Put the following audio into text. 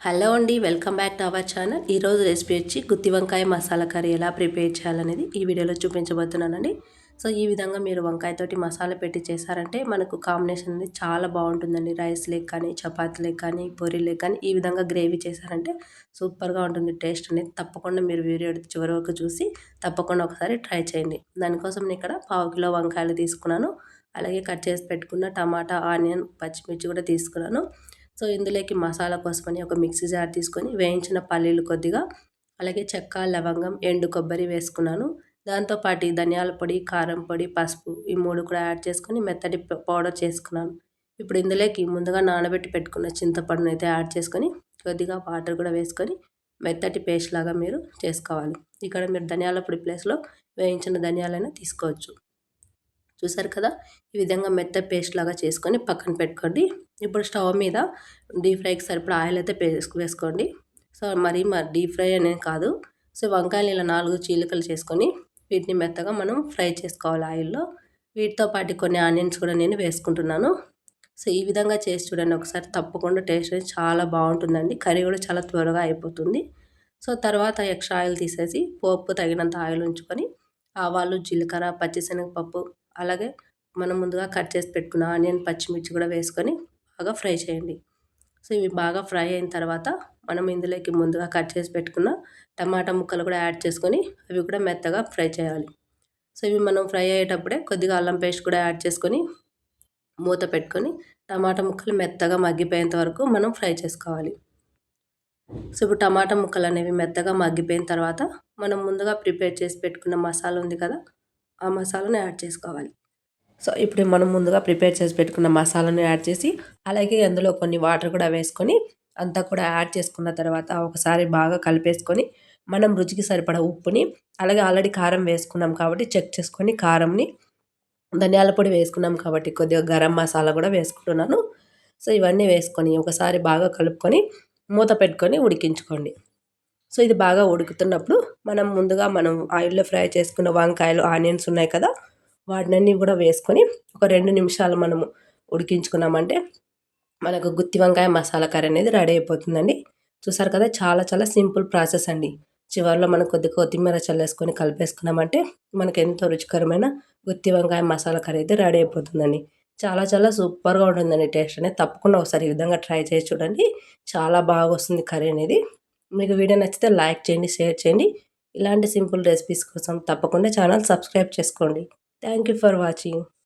Hello అండి welcome back to our channel. ఈరోజు recipe వచ్చి గుత్తి వంకాయ మసాలా కర్రీ ఎలా ప్రిపేర్ చేయాలనేది ఈ వీడియోలో చూపించబోతున్నానండి. సో ఈ విధంగా మీరు వంకాయతోటి మసాలా పెట్టి చేశారంటే మనకు కాంబినేషన్ అనేది చాలా బాగుంటుందండి. రైస్ లేక్ కానీ చపాతీ లేక్ కానీ పూరీ లేక్ కానీ ఈ విధంగా గ్రేవీ చేశారంటే సూపర్గా ఉంటుంది. టేస్ట్ అనేది తప్పకుండా మీరు వీడియో చివరి వరకు చూసి తప్పకుండా ఒకసారి ట్రై చేయండి. దానికోసం నేను ఇక్కడ పావు కిలో వంకాయలు తీసుకున్నాను. అలాగే కట్ చేసి పెట్టుకున్న టమాటా ఆనియన్ పచ్చిమిర్చి కూడా తీసుకున్నాను. సో ఇందులోకి మసాలా కోసమని ఒక మిక్సీ జార్ తీసుకొని వేయించిన పల్లీలు కొద్దిగా అలాగే చెక్క లవంగం ఎండు కొబ్బరి వేసుకున్నాను. దాంతోపాటు ధనియాల పొడి కారం పొడి పసుపు ఈ మూడు కూడా యాడ్ చేసుకొని మెత్తటి పౌడర్ చేసుకున్నాను. ఇప్పుడు ఇందులోకి ముందుగా నానబెట్టి పెట్టుకున్న చింతపండును అయితే యాడ్ చేసుకొని కొద్దిగా వాటర్ కూడా వేసుకొని మెత్తటి పేస్ట్ లాగా మీరు చేసుకోవాలి. ఇక్కడ మీరు ధనియాల పొడి ప్లేస్లో వేయించిన ధనియాలైనా తీసుకోవచ్చు. చూసారు కదా? ఈ విధంగా మెత్త పేస్ట్ లాగా చేసుకొని పక్కన పెట్టుకోండి. ఇప్పుడు స్టవ్ మీద డీప్ ఫ్రైకి సరిపడా ఆయిల్ అయితే వేసుకోండి. సో మరి మరి డీప్ ఫ్రై అనేది కాదు. సో వంకాయలు ఇలా నాలుగు చీలికలు చేసుకొని వీటిని మెత్తగా మనం ఫ్రై చేసుకోవాలి ఆయిల్లో. వీటితో పాటు కొన్ని ఆనియన్స్ కూడా నేను వేసుకుంటున్నాను. సో ఈ విధంగా చేసి చూడండి. ఒకసారి తప్పకుండా టేస్ట్ అనేది చాలా బాగుంటుందండి. కర్రీ కూడా చాలా త్వరగా అయిపోతుంది. సో తర్వాత ఎక్స్ట్రా ఆయిల్ తీసేసి పోపు తగినంత ఆయిల్ ఉంచుకొని ఆవాలు జీలకర్ర పచ్చిశనగపప్పు అలాగే మనం ముందుగా కట్ చేసి పెట్టుకున్న ఆనియన్ పచ్చిమిర్చి కూడా వేసుకొని బాగా ఫ్రై చేయండి. సో ఇవి బాగా ఫ్రై అయిన తర్వాత మనం ఇందులోకి ముందుగా కట్ చేసి పెట్టుకున్న టమాటా ముక్కలు కూడా యాడ్ చేసుకొని అవి కూడా మెత్తగా ఫ్రై చేయాలి. సో ఇవి మనం ఫ్రై అయ్యేటప్పుడే కొద్దిగా అల్లం పేస్ట్ కూడా యాడ్ చేసుకొని మూత పెట్టుకొని టమాటా ముక్కలు మెత్తగా మగ్గిపోయేంత వరకు మనం ఫ్రై చేసుకోవాలి. సో ఇప్పుడు టమాటా ముక్కలు అనేవి మెత్తగా మగ్గిపోయిన తర్వాత మనం ముందుగా ప్రిపేర్ చేసి పెట్టుకున్న మసాలా ఉంది కదా ఆ మసాలాను యాడ్ చేసుకోవాలి. సో ఇప్పుడు మనం ముందుగా ప్రిపేర్ చేసి పెట్టుకున్న మసాలాను యాడ్ చేసి అలాగే అందులో కొన్ని వాటర్ కూడా వేసుకొని అంతా కూడా యాడ్ చేసుకున్న తర్వాత ఒకసారి బాగా కలిపేసుకొని మనం రుచికి సరిపడా ఉప్పుని అలాగే ఆల్రెడీ కారం వేసుకున్నాం కాబట్టి చెక్ చేసుకొని కారంని ధనియాల పొడి వేసుకున్నాం కాబట్టి కొద్దిగా గరం మసాలా కూడా వేసుకుంటున్నాను. సో ఇవన్నీ వేసుకొని ఒకసారి బాగా కలుపుకొని మూత పెట్టుకొని ఉడికించుకోండి. సో ఇది బాగా ఉడుకుతున్నప్పుడు మనం ముందుగా మనం ఆయిల్లో ఫ్రై చేసుకున్న వంకాయలు ఆనియన్స్ ఉన్నాయి కదా వాటినన్నీ కూడా వేసుకొని ఒక రెండు నిమిషాలు మనము ఉడికించుకున్నామంటే మనకు గుత్తి వంకాయ మసాలా కర్రీ అనేది రెడీ అయిపోతుందండి. చూసారు కదా చాలా చాలా సింపుల్ ప్రాసెస్ అండి. చివరిలో మనం కొద్ది కొత్తిమీర చల్లేసుకొని కలిపేసుకున్నామంటే మనకు ఎంతో రుచికరమైన గుత్తి వంకాయ మసాలా కర్రీ అయితే రెడీ అయిపోతుందండి. చాలా చాలా సూపర్గా ఉంటుందండి టేస్ట్ అనేది. తప్పకుండా ఒకసారి ఈ విధంగా ట్రై చేసి చూడండి. చాలా బాగా వస్తుంది కర్రీ అనేది. మీకు వీడియో నచ్చితే లైక్ చేయండి షేర్ చేయండి. ఇలాంటి సింపుల్ రెసిపీస్ కోసం తప్పకుండా ఛానల్ సబ్స్క్రైబ్ చేసుకోండి. Thank you for watching.